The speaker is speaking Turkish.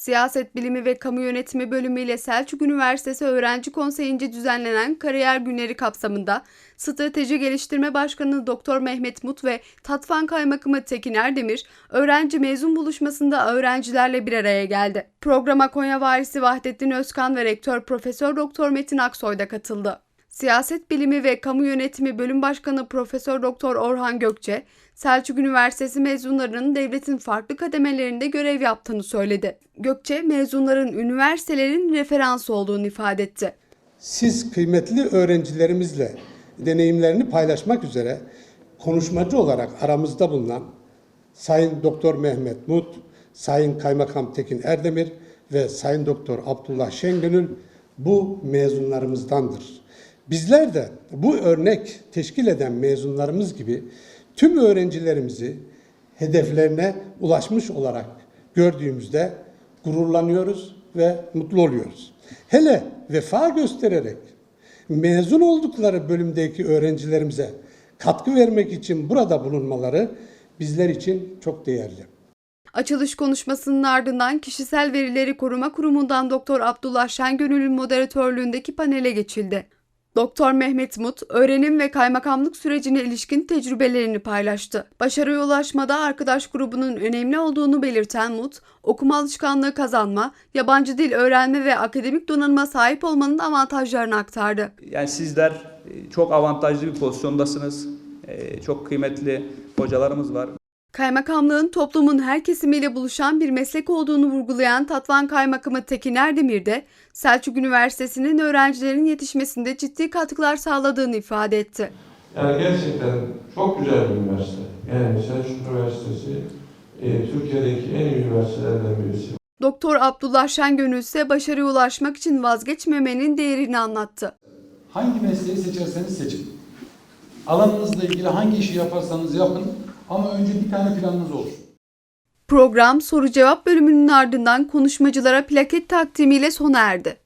Siyaset Bilimi ve Kamu Yönetimi bölümü ile Selçuk Üniversitesi Öğrenci Konseyi'nce düzenlenen kariyer günleri kapsamında Strateji Geliştirme Başkanı Doktor Mehmet Mut ve Tatvan Kaymakamı Tekin Erdemir, öğrenci mezun buluşmasında öğrencilerle bir araya geldi. Programa Konya Valisi Vahdettin Özkan ve Rektör Profesör Doktor Metin Aksoy da katıldı. Siyaset Bilimi ve Kamu Yönetimi Bölüm Başkanı Profesör Doktor Orhan Gökçe, Selçuk Üniversitesi mezunlarının devletin farklı kademelerinde görev yaptığını söyledi. Gökçe, mezunların üniversitelerin referansı olduğunu ifade etti. Siz kıymetli öğrencilerimizle deneyimlerini paylaşmak üzere konuşmacı olarak aramızda bulunan Sayın Doktor Mehmet Mut, Sayın Kaymakam Tekin Erdemir ve Sayın Doktor Abdullah Şengönül bu mezunlarımızdandır. Bizler de bu örnek teşkil eden mezunlarımız gibi tüm öğrencilerimizi hedeflerine ulaşmış olarak gördüğümüzde gururlanıyoruz ve mutlu oluyoruz. Hele vefa göstererek mezun oldukları bölümdeki öğrencilerimize katkı vermek için burada bulunmaları bizler için çok değerli. Açılış konuşmasının ardından Kişisel Verileri Koruma Kurumu'ndan Doktor Abdullah Şengönül'ün moderatörlüğündeki panele geçildi. Doktor Mehmet Mut, öğrenim ve kaymakamlık sürecine ilişkin tecrübelerini paylaştı. Başarıya ulaşmada arkadaş grubunun önemli olduğunu belirten Mut, okuma alışkanlığı kazanma, yabancı dil öğrenme ve akademik donanıma sahip olmanın avantajlarını aktardı. Yani sizler e, çok avantajlı bir pozisyondasınız. E, Çok kıymetli hocalarımız var. Kaymakamlığın toplumun her kesimiyle buluşan bir meslek olduğunu vurgulayan Tatvan Kaymakamı Tekin Erdemir de Selçuk Üniversitesi'nin öğrencilerin yetişmesinde ciddi katkılar sağladığını ifade etti. Yani gerçekten çok güzel bir üniversite. Yani Selçuk Üniversitesi e, Türkiye'deki en iyi üniversitelerden birisi. Doktor Abdullah Şengönül ise başarıya ulaşmak için vazgeçmemenin değerini anlattı. Hangi mesleği seçerseniz seçin. Alanınızla ilgili hangi işi yaparsanız yapın ama önce bir tane planınız olsun. Program soru cevap bölümünün ardından konuşmacılara plaket takdimiyle sona erdi.